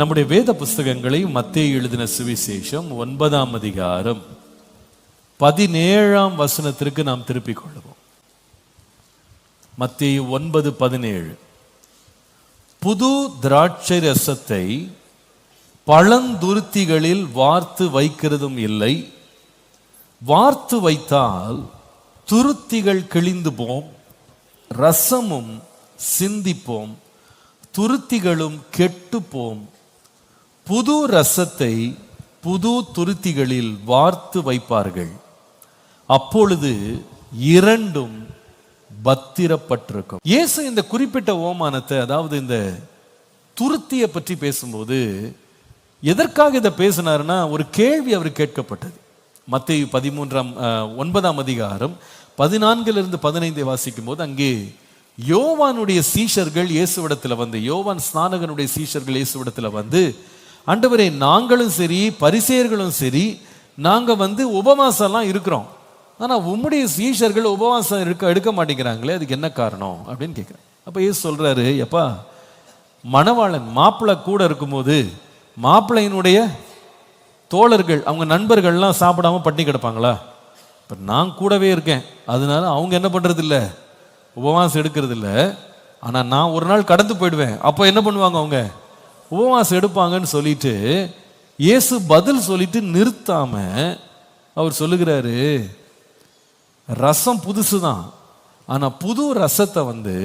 நம்முடைய வேத புஸ்தகங்களை மத்திய எழுதின சுவிசேஷம் ஒன்பதாம் அதிகாரம் பதினேழாம் வசனத்திற்கு நாம் திருப்பிக் கொள்வோம். மத்திய ஒன்பது பதினேழு. புது திராட்சை ரசத்தை பழந்துருத்திகளில் வார்த்து வைக்கிறதும் இல்லை. வார்த்து வைத்தால் துருத்திகள் கிழிந்து போம் ரசமும் சிந்திப்போம் துருத்திகளும் கெட்டுப்போம் புது ரசத்தை புது துருத்திகளில் வார்த்து வைப்பார்கள். அப்பொழுது இரண்டும் பத்திரப்பட்டிருக்கும். இயேசு இந்த குறிப்பிட்ட ஓமானத்தை அதாவது இந்த துருத்தியை பற்றி பேசும்போது எதற்காக இதை பேசினாருன்னா ஒரு கேள்வி அவர் கேட்கப்பட்டது. மத்திய பதிமூன்றாம் ஒன்பதாம் அதிகாரம் பதினான்கிலிருந்து பதினைந்தை வாசிக்கும் போது அங்கே யோவானுடைய சீஷர்கள் இயேசுவிடத்துல வந்து யோவான் ஸ்நானகனுடைய சீஷர்கள் இயேசுவிடத்தில் வந்து ஆண்டவரே நாங்களும் சரி பரிசேயர்களும் சரி நாங்கள் வந்து உபவாசம்லாம் இருக்கிறோம். ஆனால் உம்முடைய சீஷர்கள் உபவாசம் இருக்க எடுக்க மாட்டேங்கிறாங்களே அதுக்கு என்ன காரணம்? அப்படின்னு கேட்குறேன் அப்போ ஏசு சொல்கிறாரு எப்பா மணவாளன் மாப்பிள்ளை கூட இருக்கும்போது மாப்பிள்ளையினுடைய தோழர்கள் அவங்க நண்பர்கள்லாம் சாப்பிடாம பட்டினி கிடப்பாங்களா? இப்போ நான் கூடவே இருக்கேன். அதனால அவங்க என்ன பண்ணுறதில்ல உபவாசம் எடுக்கிறது இல்லை ஆனால் நான் ஒரு நாள் கடந்து போயிடுவேன். அப்போ என்ன பண்ணுவாங்க அவங்க? உபவாசம் எடுப்பாங்கன்னு சொல்லிட்டு இயேசு பதில் சொல்லிட்டு நிறுத்தாம அவர் சொல்லுகிறாரு ரசம் புதுசு தான் ஆனால் புது ரசத்தை வந்து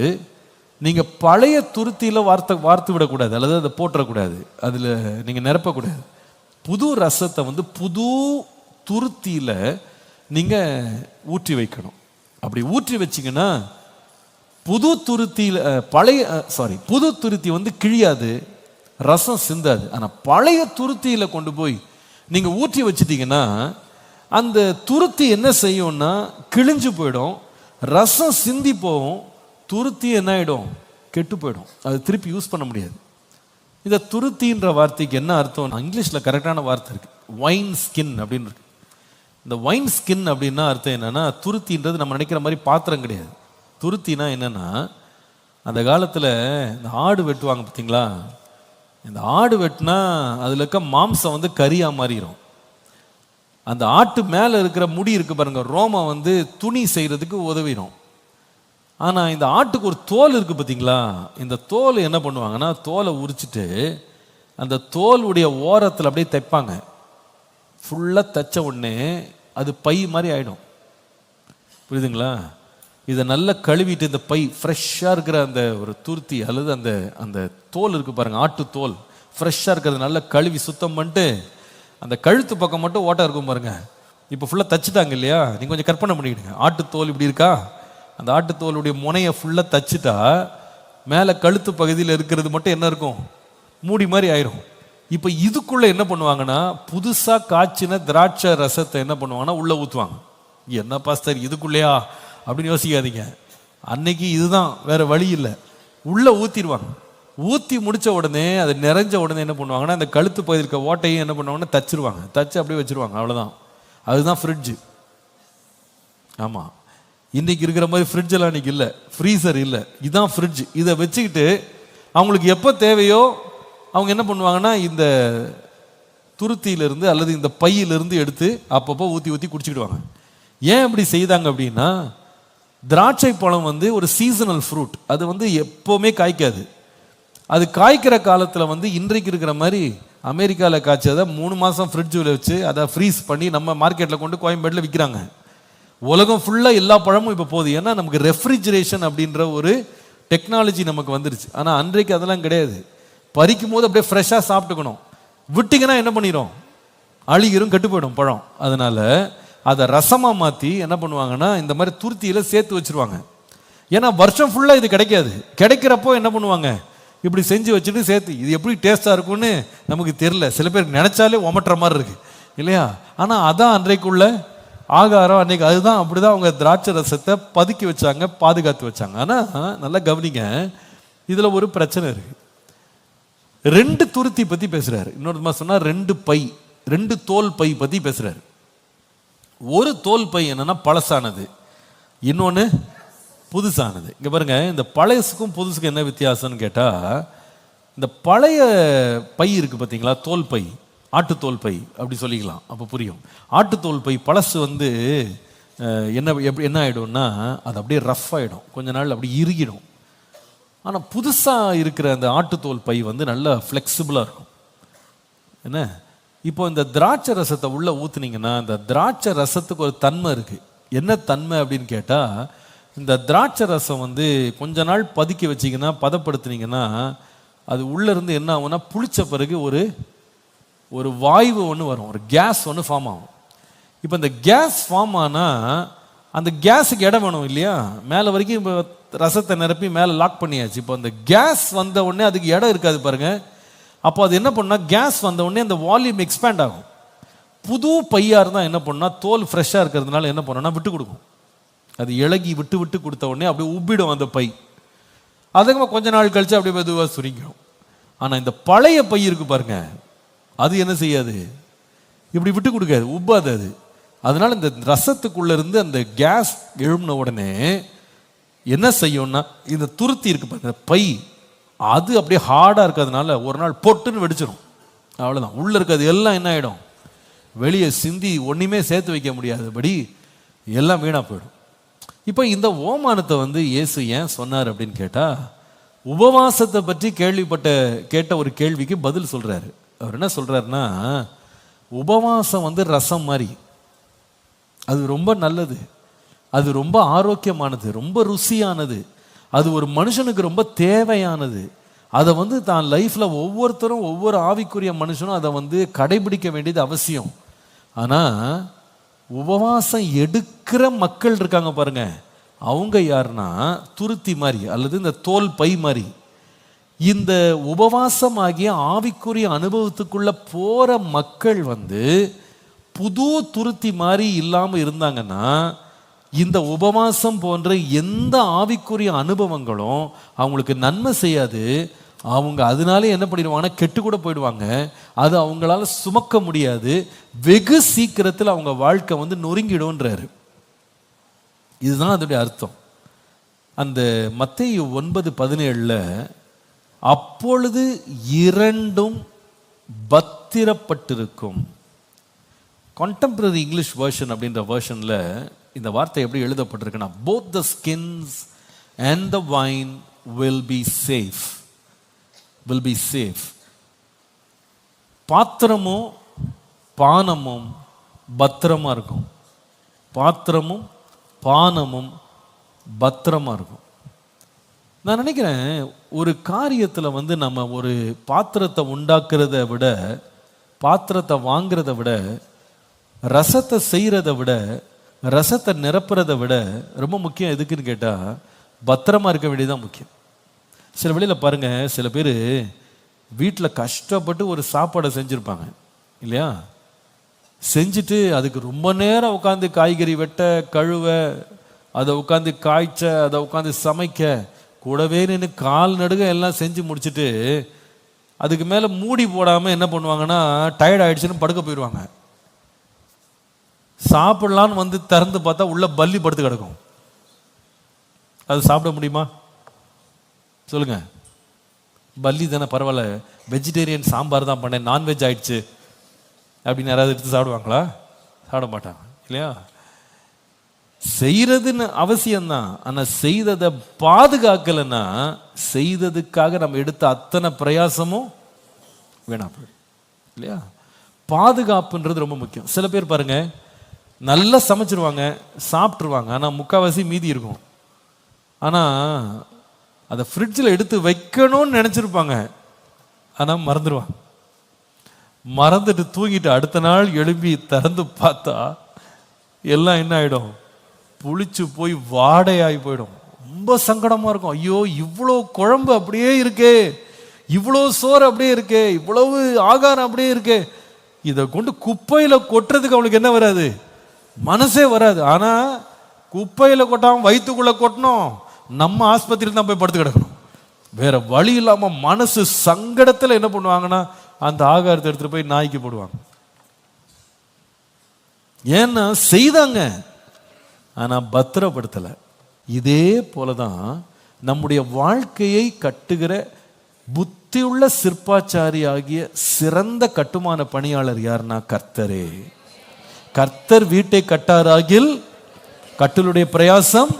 நீங்கள் பழைய துருத்தியில் வார்த்தை வார்த்து விடக்கூடாது. அல்லது அதை போட்டுறக்கூடாது அதில் நீங்கள் நிரப்பக்கூடாது. புது ரசத்தை வந்து புது துருத்தியில் நீங்கள் ஊற்றி வைக்கணும். அப்படி ஊற்றி வச்சிங்கன்னா புது துருத்தியில் பழைய சாரி புது துருத்தி வந்து கிழியாது. ரசம் சிந்தாது. ஆனால் பழைய துருத்தியில் கொண்டு போய் நீங்கள் ஊற்றி வச்சிட்டீங்கன்னா அந்த துருத்தி என்ன செய்யும்னா கிழிஞ்சு போயிடும். ரசம் சிந்தி போகும். துருத்தி என்ன ஆகிடும் கெட்டு போயிடும். அது திருப்பி யூஸ் பண்ண முடியாது. இந்த துருத்தின்ற வார்த்தைக்கு என்ன அர்த்தம்? இங்கிலீஷில் கரெக்டான வார்த்தை இருக்குது ஒயின் ஸ்கின் அப்படின்னு இருக்கு. இந்த ஒயின் ஸ்கின் அப்படின்னா அர்த்தம் என்னென்னா துருத்தின்றது நம்ம நினைக்கிற மாதிரி பாத்திரம் கிடையாது. துருத்தினா என்னென்னா அந்த காலத்தில் இந்த ஆடு வெட்டுவாங்க பார்த்தீங்களா இந்த ஆடு வெட்டினா அதில் இருக்க மாம்சம் வந்து கறியாக மாறிடும் அந்த ஆட்டு மேலே இருக்கிற முடி இருக்கு பாருங்க ரோமம் வந்து துணி செய்கிறதுக்கு உதவிடும். ஆனால் இந்த ஆட்டுக்கு ஒரு தோல் இருக்குது பார்த்தீங்களா இந்த தோல் என்ன பண்ணுவாங்கன்னா தோலை உரிச்சிட்டு அந்த தோலுடைய ஓரத்தில் அப்படியே தைப்பாங்க. ஃபுல்லாக தைச்ச உடனே அது பை மாதிரி ஆகிடும் புரியுதுங்களா? இதை நல்லா கழுவிட்டு இந்த பை ஃப்ரெஷ்ஷாக இருக்கிற அந்த ஒரு துருத்தி அல்லது அந்த அந்த தோல் இருக்குது பாருங்கள் ஆட்டு தோல் ஃப்ரெஷ்ஷாக இருக்கிறது நல்லா கழுவி சுத்தம் பண்ணிட்டு அந்த கழுத்து பக்கம் மட்டும் ஓட்டை இருக்கும் பாருங்கள் இப்போ ஃபுல்லாக தச்சுட்டாங்க இல்லையா? நீங்கள் கொஞ்சம் கற்பனை பண்ணிக்கிடுங்க. ஆட்டு தோல் இப்படி இருக்கா? அந்த ஆட்டு தோலுடைய முனையை ஃபுல்லாக தச்சுட்டா மேலே கழுத்து பகுதியில் இருக்கிறது மட்டும் என்ன இருக்கும்? மூடி மாதிரி ஆயிரும். இப்போ இதுக்குள்ளே என்ன பண்ணுவாங்கன்னா புதுசாக காய்ச்சின திராட்சை ரசத்தை என்ன பண்ணுவாங்கன்னா உள்ளே ஊற்றுவாங்க என்ன பாஸ்தர் இதுக்குள்ளேயா? அப்படின்னு யோசிக்காதீங்க. அன்னைக்கு இதுதான் வேற வழி இல்லை. உள்ளே ஊற்றிடுவாங்க ஊற்றி முடிச்ச உடனே அது நிறைஞ்ச உடனே என்ன பண்ணுவாங்கன்னா அந்த கழுத்து பகுதியில் இருக்க ஓட்டையும் என்ன பண்ணுவாங்கன்னா தச்சிருவாங்க. தச்சு அப்படியே வச்சிருவாங்க அவ்வளோதான் அதுதான் ஃப்ரிட்ஜு ஆமாம் இன்றைக்கி இருக்கிற மாதிரி ஃப்ரிட்ஜெல்லாம் இன்றைக்கி இல்லை. ஃப்ரீசர் இல்லை. இதான் ஃப்ரிட்ஜ் இதை வச்சுக்கிட்டு அவங்களுக்கு எப்போ தேவையோ அவங்க என்ன பண்ணுவாங்கன்னா இந்த துருத்தியிலிருந்து அல்லது இந்த பையிலிருந்து எடுத்து அப்பப்போ ஊற்றி ஊற்றி குடிச்சிக்கிடுவாங்க. ஏன் இப்படி செய்தாங்க அப்படின்னா திராட்சை பழம் வந்து ஒரு சீசனல் ஃப்ரூட் அது வந்து எப்போவுமே காய்க்காது. அது காய்க்கிற காலத்தில் வந்து இன்றைக்கு இருக்கிற மாதிரி அமெரிக்காவில் காய்ச்சதை மூணு மாதம் ஃப்ரிட்ஜில் வச்சு அதை ஃப்ரீஸ் பண்ணி நம்ம மார்க்கெட்டில் கொண்டு கோயம்பேட்டில் விற்கிறாங்க உலகம் ஃபுல்லாக எல்லா பழமும் இப்போ போகுது. ஏன்னா நமக்கு ரெஃப்ரிஜரேஷன் அப்படின்ற ஒரு டெக்னாலஜி நமக்கு வந்துருச்சு. ஆனால் அன்றைக்கு அதெல்லாம் கிடையாது. பறிக்கும் போது அப்படியே ஃப்ரெஷ்ஷாக சாப்பிட்டுக்கணும். விட்டிங்கன்னா என்ன பண்ணிடும் அழுகிரும் கெட்டு போயிடும் பழம். அதனால் அதை ரசமாக மாற்றி என்ன பண்ணுவாங்கன்னா இந்த மாதிரி துருத்தியில் சேர்த்து வச்சிருவாங்க. ஏன்னா வருஷம் ஃபுல்லாக இது கிடைக்காது. கிடைக்கிறப்போ என்ன பண்ணுவாங்க? இப்படி செஞ்சு வச்சுட்டு சேர்த்து இது எப்படி டேஸ்ட்டாக இருக்கும்னு நமக்கு தெரில சில பேர் நினச்சாலே ஒமட்டுற மாதிரி இருக்குது இல்லையா? ஆனால் அதான் அன்றைக்குள்ள ஆகாரம் அன்றைக்கி அதுதான் அப்படி தான் அவங்க திராட்சை ரசத்தை பதுக்கி வச்சாங்க பாதுகாத்து வச்சாங்க. ஆனால் நல்லா கவனிங்க இதில் ஒரு பிரச்சனை இருக்குது ரெண்டு துருத்தி பற்றி பேசுகிறாரு இன்னொரு சொன்னால் ரெண்டு பை ரெண்டு தோல் பை பற்றி பேசுகிறாரு ஒரு தோல் பை என்னன்னா பழசானது. இன்னொன்று புதுசானது. இங்கே பாருங்க இந்த பழையசுக்கும் புதுசுக்கும் என்ன வித்தியாசம்னு கேட்டால் இந்த பழைய பை இருக்குது பார்த்தீங்களா தோல் பை ஆட்டுத்தோல் பை அப்படி சொல்லிக்கலாம். அப்போ புரியும். ஆட்டுத்தோல் பை பழசு வந்து என்ன எப்படி என்ன ஆகிடும்னா அது அப்படியே ரஃப் ஆகிடும் கொஞ்ச நாள் அப்படி இறுகிடும். ஆனால் புதுசாக இருக்கிற அந்த ஆட்டுத்தோல் பை வந்து நல்லா ஃப்ளெக்சிபிளாக இருக்கும். என்ன? இப்போ இந்த திராட்சை ரசத்தை உள்ளே ஊற்றுனீங்கன்னா இந்த திராட்சை ரசத்துக்கு ஒரு தன்மை இருக்குது என்ன தன்மை அப்படின்னு கேட்டால் இந்த திராட்சை ரசம் வந்து கொஞ்ச நாள் பதுக்கி வச்சீங்கன்னா பதப்படுத்துனீங்கன்னா அது உள்ளேருந்து என்ன ஆகும்னா புளிச்ச பிறகு ஒரு ஒரு வாய்வு ஒன்று வரும். ஒரு கேஸ் ஒன்று ஃபார்ம் ஆகும். இப்போ இந்த கேஸ் ஃபார்ம் ஆனால் அந்த கேஸுக்கு இடம் வேணும் இல்லையா? மேலே வரைக்கும் இப்போ ரசத்தை நிரப்பி மேலே லாக் பண்ணியாச்சு. இப்போ அந்த கேஸ் வந்த உடனே அதுக்கு இடம் இருக்காது பாருங்கள் அப்போ அது என்ன பண்ணால் கேஸ் வந்த உடனே அந்த வால்யூம் எக்ஸ்பேண்ட் ஆகும். புது பையாக இருந்தால் என்ன பண்ணால் தோல் ஃப்ரெஷ்ஷாக இருக்கிறதுனால என்ன பண்ணோம்னா விட்டு கொடுக்கும். அது இலகி விட்டு விட்டு கொடுத்த உடனே அப்படியே உப்பிடும் அந்த பை. அதுக்கப்புறம் கொஞ்ச நாள் கழித்து அப்படியே மெதுவாக சுருங்கிடும். ஆனால் இந்த பழைய பை இருக்கு பாருங்க அது என்ன செய்யாது? இப்படி விட்டு கொடுக்காது உப்பாது அது. அதனால் இந்த ரசத்துக்குள்ளேருந்து அந்த கேஸ் எழும்பின உடனே என்ன செய்யும்னா இந்த துருத்தி இருக்கு பாருங்க பை. அது அப்படியே ஹார்டாக இருக்கிறதுனால ஒரு நாள் பொட்டுன்னு வெடிச்சிடும் அவ்வளோதான் உள்ளே இருக்கிறது எல்லாம் என்ன ஆகிடும் வெளியே சிந்தி ஒன்றுமே சேர்த்து வைக்க முடியாதபடி எல்லாம் வீணாக போயிடும். இப்போ இந்த ஓமானத்தை வந்து இயேசு ஏன் சொன்னார் அப்படின்னு கேட்டால் உபவாசத்தை பற்றி கேள்விப்பட்ட கேட்ட ஒரு கேள்விக்கு பதில் சொல்கிறாரு அவர் என்ன சொல்கிறாருன்னா உபவாசம் வந்து ரசம் மாதிரி. அது ரொம்ப நல்லது. அது ரொம்ப ஆரோக்கியமானது. ரொம்ப ருசியானது. அது ஒரு மனுஷனுக்கு ரொம்ப தேவையானது. அதை வந்து தான் லைஃப்பில் ஒவ்வொருத்தரும் ஒவ்வொரு ஆவிக்குரிய மனுஷனும் அதை வந்து கடைபிடிக்க வேண்டியது அவசியம். ஆனால் உபவாசம் எடுக்கிற மக்கள் இருக்காங்க பாருங்க. அவங்க யாருன்னா துருத்தி மாதிரி அல்லது இந்த தோல் பை மாதிரி. இந்த உபவாசம் ஆகிய ஆவிக்குரிய அனுபவத்துக்குள்ளே போகிற மக்கள் வந்து புது துருத்தி மாதிரி இல்லாமல் இருந்தாங்கன்னா இந்த உபவாசம் போன்ற எந்த ஆவிக்குரிய அனுபவங்களும் அவங்களுக்கு நன்மை செய்யாது. அவங்க அதனாலே என்ன பண்ணிடுவாங்கன்னா கெட்டு கூட போயிடுவாங்க. அது அவங்களால சுமக்க முடியாது. வெகு சீக்கிரத்தில் அவங்க வாழ்க்கை வந்து நொறுங்கிடும்ன்றாரு. இதுதான் அதோடைய அர்த்தம். அந்த மத்திய ஒன்பது பதினேழில் அப்பொழுது இரண்டும் பத்திரப்பட்டிருக்கும். கான்டெம்பரரி இங்கிலீஷ் வேர்ஷன் அப்படின்ற வேர்ஷனில் இந்த வார்த்தை எப்படி எழுதப்பட்டிருக்குன்னா both the skins and the vine will be safe will be safe பாத்திரமும் பானமும் பத்திரமா இருக்கும். பாத்திரமும் பானமும் பத்திரமா இருக்கும். நான் நினைக்கிறேன் ஒரு காரியத்தில் வந்து நம்ம ஒரு பாத்திரத்தை உண்டாக்குறத விட பாத்திரத்தை வாங்குறத விட ரசத்தை செய்கிறத விட ரசத்தை நிரப்புறதை விட ரொம்ப முக்கியம் எதுக்குன்னு கேட்டால் பத்திரமா இருக்க வேண்டியதுதான் முக்கியம். சில வழியில் பாருங்க சில பேர் வீட்டில் கஷ்டப்பட்டு ஒரு சாப்பாடை செஞ்சுருப்பாங்க இல்லையா? செஞ்சுட்டு அதுக்கு ரொம்ப நேரம் உட்காந்து காய்கறி வெட்ட கழுவ அதை உட்காந்து காய்ச்ச அதை உட்காந்து சமைக்க கூடவே நின்று கால் நடுக எல்லாம் செஞ்சு முடிச்சுட்டு அதுக்கு மேலே மூடி போடாமல் என்ன பண்ணுவாங்கன்னா டயர்ட் ஆகிடுச்சுன்னு படுக்க போயிடுவாங்க சாப்பிடலான்னு வந்து திறந்து பார்த்தா உள்ள பல்லி படுத்து கிடக்கும். அது சாப்பிட முடியுமா? சொல்லுங்க. பல்லி தானே பரவாயில்ல. வெஜிடேரியன் சாம்பார் தான் பண்ணேன். நான்வெஜ் ஆயிடுச்சு. அப்படின்னு யாராவது எடுத்து சாப்பிடுவாங்களா? சாப்பிட மாட்டாங்க. இல்லையா? செய்யறதுன்னு அவசியம்தான். ஆனால் செய்ததை பாதுகாக்கலைன்னா செய்ததுக்காக நம்ம எடுத்த அத்தனை பிரயாசமும் வேணாம் போயிடும். இல்லையா? பாதுகாப்புன்றது ரொம்ப முக்கியம். சில பேர் பாருங்கள் நல்லா சமைச்சிருவாங்க சாப்பிட்ருவாங்க ஆனால் முக்கால்வாசி மீதி இருக்கும். ஆனால் அதை ஃப்ரிட்ஜில் எடுத்து வைக்கணும்னு நினச்சிருப்பாங்க. ஆனால் மறந்துடுவாங்க மறந்துட்டு தூங்கிட்டு அடுத்த நாள் எழும்பி திறந்து பார்த்தா எல்லாம் என்ன ஆகிடும் புளிச்சு போய் வாடையாகி போயிடும். ரொம்ப சங்கடமாக இருக்கும். ஐயோ இவ்வளோ குழம்பு அப்படியே இருக்கே. இவ்வளோ சோறு அப்படியே இருக்கே. இவ்வளவு ஆகாரம் அப்படியே இருக்கே. இதை கொண்டு குப்பையில் கொட்டுறதுக்கு அவனுக்கு என்ன வராது? மனசே வராது. ஆனால் குப்பையில் கொட்டாமல் வயிற்றுக்குள்ளே கொட்டணும். நம்ம ஆஸ்பத்திரியில் தான் போய் படுத்து கிடக்கணும். வேற வழி இல்லாமல் மனசு சங்கடத்தில் என்ன பண்ணுவாங்கன்னா அந்த ஆகாரத்தை எடுத்துட்டு போய் நாய்க்கு போடுவாங்க. ஏன்னா செய்தாங்க. ஆனா பத்திரப்படுத்தலை. இதே போலதான் நம்முடைய வாழ்க்கையை கட்டுகிற புத்தியுள்ள சிற்பாச்சாரி ஆகிய சிறந்த கட்டுமான பணியாளர் யாருன்னா கர்த்தரே. கர்த்தர் வீட்டை கட்டாராகில் கட்டளுடைய பிரயாசம்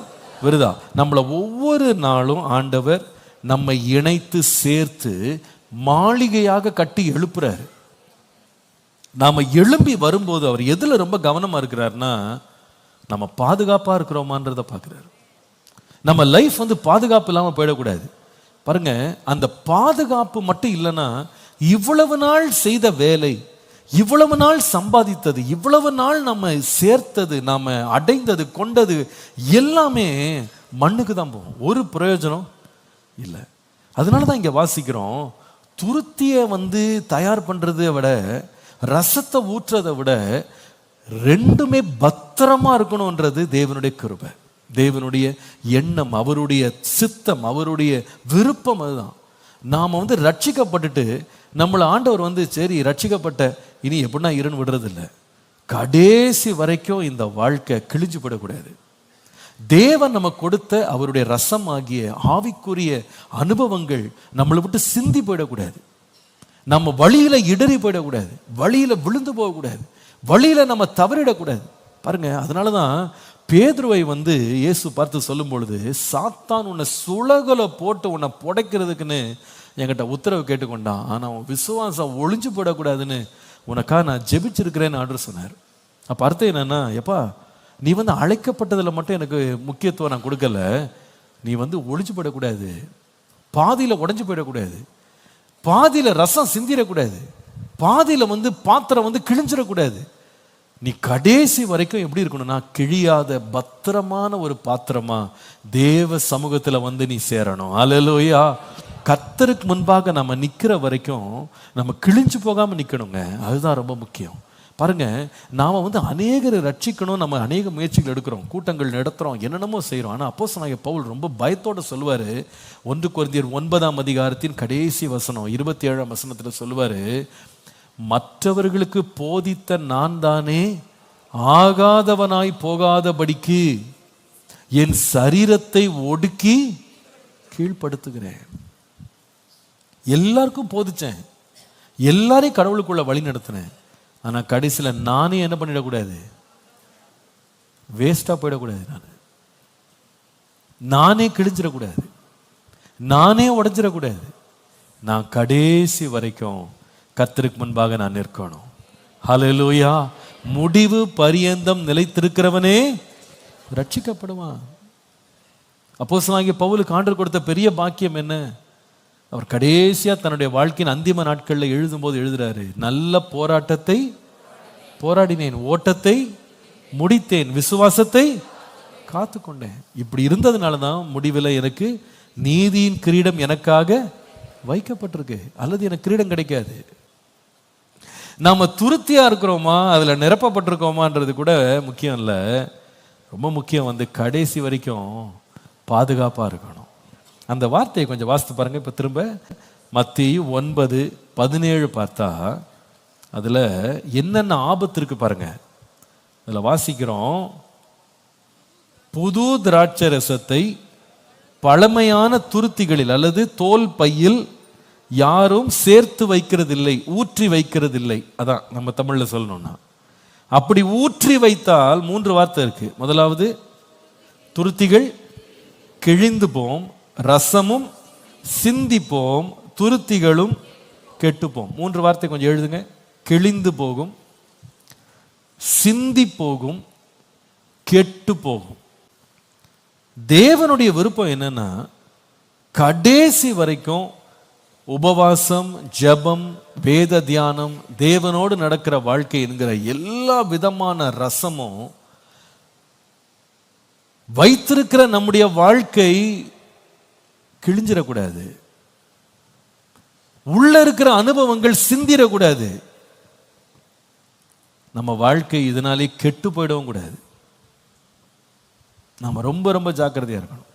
விருதா. நம்மளை ஒவ்வொரு நாளும் ஆண்டவர் நம்மை இணைத்து சேர்த்து மாளிகையாக கட்டி எழுப்புறாரு. நாம் எழும்பி வரும்போது அவர் எதில் ரொம்ப கவனமாக இருக்கிறாருன்னா நம்ம பாதுகாப்பாக இருக்கிறோமான்றத பார்க்குறாரு. நம்ம லைஃப் வந்து பாதுகாப்பு இல்லாமல் போயிடக்கூடாது. பாருங்க அந்த பாதுகாப்பு மட்டும் இல்லைன்னா இவ்வளவு நாள் செய்த வேலை இவ்வளவு நாள் சம்பாதித்தது இவ்வளவு நாள் நம்ம சேர்த்தது நாம் அடைந்தது கொண்டது எல்லாமே மண்ணுக்கு தான் போகும். ஒரு பிரயோஜனம் இல்லை. அதனால தான் இங்கே வாசிக்கிறோம் துருத்தியை வந்து தயார் பண்ணுறதை விட ரசத்தை ஊற்றுறதை விட ரெண்டுமே பத்திரமா இருக்கணும்ன்றது தேவனுடைய கிருபை. தேவனுடைய எண்ணம் அவருடைய சித்தம் அவருடைய விருப்பம் அதுதான். நாம் வந்து ரட்சிக்கப்பட்டுட்டு நம்மளை ஆண்டவர் வந்து சரி ரட்சிக்கப்பட்ட இனி எப்படின்னா இருன்னு விடுறது இல்லை கடைசி வரைக்கும் இந்த வாழ்க்கை கிழிஞ்சு போடக்கூடாது தேவன் நமக்கு கொடுத்த அவருடைய ரசம் ஆகிய ஆவிக்குரிய அனுபவங்கள் நம்மளை விட்டு சிந்தி போயிடக்கூடாது. நம்ம வழியில் இடறி போயிடக்கூடாது. வழியில் விழுந்து போகக்கூடாது. வழியில் நம்ம தவறிடக்கூடாது. பாருங்க அதனால தான் பேதுருவை வந்து இயேசு பார்த்து சொல்லும் பொழுது சாத்தான் உன்னை சுளகல போட்டு உன்னை புடைக்கிறதுக்குன்னு என்கிட்ட உத்தரவு கேட்டுக்கொண்டான். ஆனால் உன் விசுவாசம் ஒளிஞ்சு போடக்கூடாதுன்னு உனக்கா நான் ஜெபிச்சிருக்கிறேன்னு ஆர்டர் சொன்னார். அப்போ அர்த்தம் என்னன்னா எப்பா நீ வந்து அழைக்கப்பட்டதில் மட்டும் எனக்கு முக்கியத்துவம் நான் கொடுக்கல. நீ வந்து ஒளிஞ்சு போயிடக்கூடாது பாதியில் உடஞ்சி போயிடக்கூடாது. பாதியில் ரசம் சிந்திடக்கூடாது. பாதியில் வந்து பாத்திரம் வந்து கிழிஞ்சிடக்கூடாது. நீ கடைசி வரைக்கும் எப்படி இருக்கணும்னா கிழியாத பத்திரமான ஒரு பாத்திரமா தேவ சமூகத்தில் வந்து நீ சேரணும். அலலோயா கத்தருக்கு முன்பாக நம்ம நிற்கிற வரைக்கும் நம்ம கிழிஞ்சு போகாமல் நிற்கணுங்க அதுதான் ரொம்ப முக்கியம். பாருங்க நாம் வந்து அநேகரை ரட்சிக்கணும் நம்ம அநேக முயற்சிகள் எடுக்கிறோம். கூட்டங்கள் நடத்துகிறோம் என்னென்னமோ செய்கிறோம் ஆனால் அப்போ பவுல் ரொம்ப பயத்தோடு சொல்லுவார். ஒன்று குருந்தியர் ஒன்பதாம் அதிகாரத்தின் கடைசி வசனம் இருபத்தி ஏழாம் வசனத்தில் சொல்லுவார் மற்றவர்களுக்கு போதித்த நான் தானே ஆகாதவனாய் போகாதபடிக்கு என் சரீரத்தை ஒடுக்கி கீழ்ப்படுத்துகிறேன். எல்லாருக்கும் போதிச்சேன். எல்லாரையும் கடவுளுக்குள்ள வழி நடத்தினேன். ஆனால் கடைசியில நானே என்ன பண்ணிடக்கூடாது? வேஸ்ட்டாக போயிடக்கூடாது நான். நானே கிழிஞ்சிடக்கூடாது. நானே உடஞ்சிடக்கூடாது. நான் கடைசி வரைக்கும் கத்திருக்கு முன்பாக நான் நிற்கணும். ஹலலூயா முடிவு பரியந்தம் நிலைத்திருக்கிறவனே ரட்சிக்கப்படுவான். அப்போஸ்தலனாகிய பவுலுக்கு ஆண்டர் கொடுத்த பெரிய பாக்கியம் என்ன? அவர் கடைசியாக தன்னுடைய வாழ்க்கையின் அந்திம நாட்களில் எழுதும்போது எழுதுறாரு நல்ல போராட்டத்தை போராடினேன் ஓட்டத்தை முடித்தேன் விசுவாசத்தை காத்துக்கொண்டேன். இப்படி இருந்ததுனால தான் முடிவில் எனக்கு நீதியின் கிரீடம் எனக்காக வைக்கப்பட்டிருக்கு. அல்லது எனக்கு கிரீடம் கிடைக்காது. நாம் துருத்தியாக இருக்கிறோமா? அதில் நிரப்பப்பட்டிருக்கோமான்றது கூட முக்கியம் இல்லை. ரொம்ப முக்கியம் வந்து கடைசி வரைக்கும் பாதுகாப்பாக இருக்கணும். அந்த வார்த்தையை கொஞ்சம் வாசித்து பாருங்கள் இப்போ திரும்ப மத்தி ஒன்பது பதினேழு பார்த்தா அதில் என்னென்ன ஆபத்து இருக்குது பாருங்கள் அதில் வாசிக்கிறோம். புது திராட்சை ரசத்தை பழமையான துருத்திகளில் அல்லது தோல் பையில் யாரும் சேர்த்து வைக்கிறதில்லை ஊற்றி வைக்கிறதில்லை. அதான் நம்ம தமிழில் சொல்லணும்னா. அப்படி ஊற்றி வைத்தால் மூன்று வார்த்தை இருக்கு. முதலாவது துருத்திகள் கிழிந்து போம். ரசமும் சிந்திப்போம் துருத்திகளும் கெட்டுப்போம். மூன்று வார்த்தை கொஞ்சம் எழுதுங்க. கிழிந்து போகும் சிந்தி போகும் கெட்டு போகும். தேவனுடைய விருப்பம் என்னன்னா கடைசி வரைக்கும் உபவாசம் ஜெபம் வேத தியானம் தேவனோடு நடக்கிற வாழ்க்கை என்கிற எல்லா விதமான ரசமும் வைத்திருக்கிற நம்முடைய வாழ்க்கை கிழிஞ்சிடக்கூடாது. உள்ள இருக்கிற அனுபவங்கள் சிந்திடக்கூடாது. நம்ம வாழ்க்கை இதனாலே கெட்டு போயிடவும் கூடாது. நாம ரொம்ப ரொம்ப ஜாக்கிரதையா இருக்கணும்.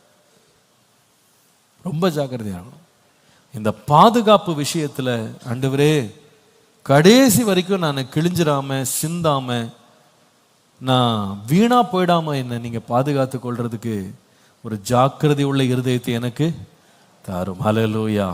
ரொம்ப ஜாக்கிரதையா இருக்கணும். இந்த பாதுகாப்பு விஷயத்துல ஆண்டவரே கடைசி வரைக்கும் நான் கிழிஞ்சிடாம சிந்தாம நான் வீணா போயிடாம என்ன நீங்க பாதுகாத்து கொள்றதுக்கு ஒரு ஜாக்கிரதை உள்ள இருதயத்தை எனக்கு చేస్తారు హలలుయా